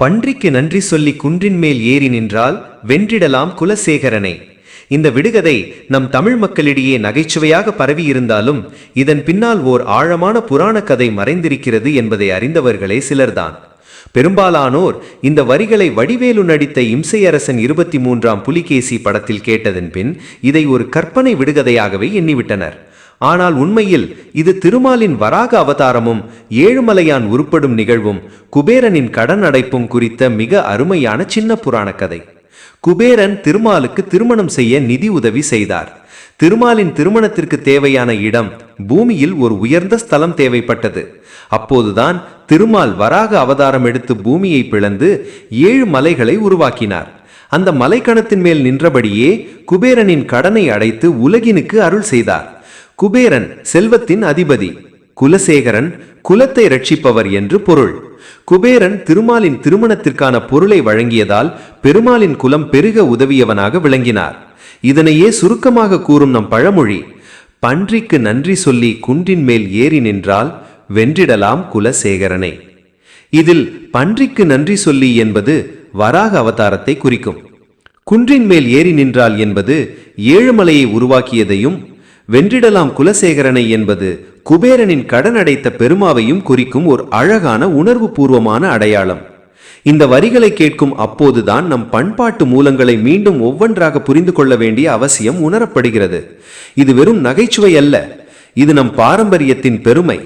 பன்றிக்கு நன்றி சொல்லி குன்றின் மேல் ஏறி நின்றால் வென்றிடலாம் குலசேகரனை. இந்த விடுகதை நம் தமிழ் மக்களிடையே நகைச்சுவையாக பரவியிருந்தாலும் இதன் பின்னால் ஓர் ஆழமான புராண கதை மறைந்திருக்கிறது என்பதை அறிந்தவர்களே சிலர்தான். பெரும்பாலானோர் இந்த வரிகளை வடிவேலு நடித்த இம்சையரசன் இருபத்தி மூன்றாம் புலிகேசி படத்தில் கேட்டதன் பின் இதை ஒரு கற்பனை விடுகதையாகவே எண்ணிவிட்டனர். ஆனால் உண்மையில் இது திருமாலின் வராக அவதாரமும் ஏழுமலையான் உருப்படும் நிகழ்வும் குபேரனின் கடன் அடைப்பும் குறித்த மிக அருமையான சின்ன புராண கதை. குபேரன் திருமாலுக்கு திருமணம் செய்ய நிதி உதவி செய்தார். திருமாலின் திருமணத்திற்கு தேவையான இடம் பூமியில் ஒரு உயர்ந்த ஸ்தலம் தேவைப்பட்டது. அப்போதுதான் திருமால் வராக அவதாரம் எடுத்து பூமியை பிளந்து ஏழு மலைகளை உருவாக்கினார். அந்த மலைக்கணத்தின் மேல் நின்றபடியே குபேரனின் கடனை அடைத்து உலகினுக்கு அருள் செய்தார். குபேரன் செல்வத்தின் அதிபதி குலசேகரன் குலத்தை ரட்சிப்பவர் என்று பொருள். குபேரன் திருமாலின் திருமணத்திற்கான பொருளை வழங்கியதால் பெருமாளின் குலம் பெருக உதவியவனாக விளங்கினார். இதனையே சுருக்கமாக கூறும் நம் பழமொழி பன்றிக்கு நன்றி சொல்லி குன்றின் மேல் ஏறி நின்றால் வென்றிடலாம் குலசேகரனை. இதில் பன்றிக்கு நன்றி சொல்லி என்பது வராக அவதாரத்தை குறிக்கும். குன்றின் மேல் ஏறி நின்றால் என்பது ஏழுமலையை உருவாக்கியதையும் வென்றிடலாம் குலசேகரனை என்பது குபேரனின் கடன் அடைத்த பெருமாவையும் குறிக்கும் ஒரு அழகான உணர்வு பூர்வமான அடையாளம். இந்த வரிகளை கேட்கும் அப்போதுதான் நம் பண்பாட்டு மூலங்களை மீண்டும் ஒவ்வொன்றாக புரிந்து கொள்ள வேண்டிய அவசியம் உணரப்படுகிறது. இது வெறும் நகைச்சுவை அல்ல. இது நம் பாரம்பரியத்தின் பெருமை.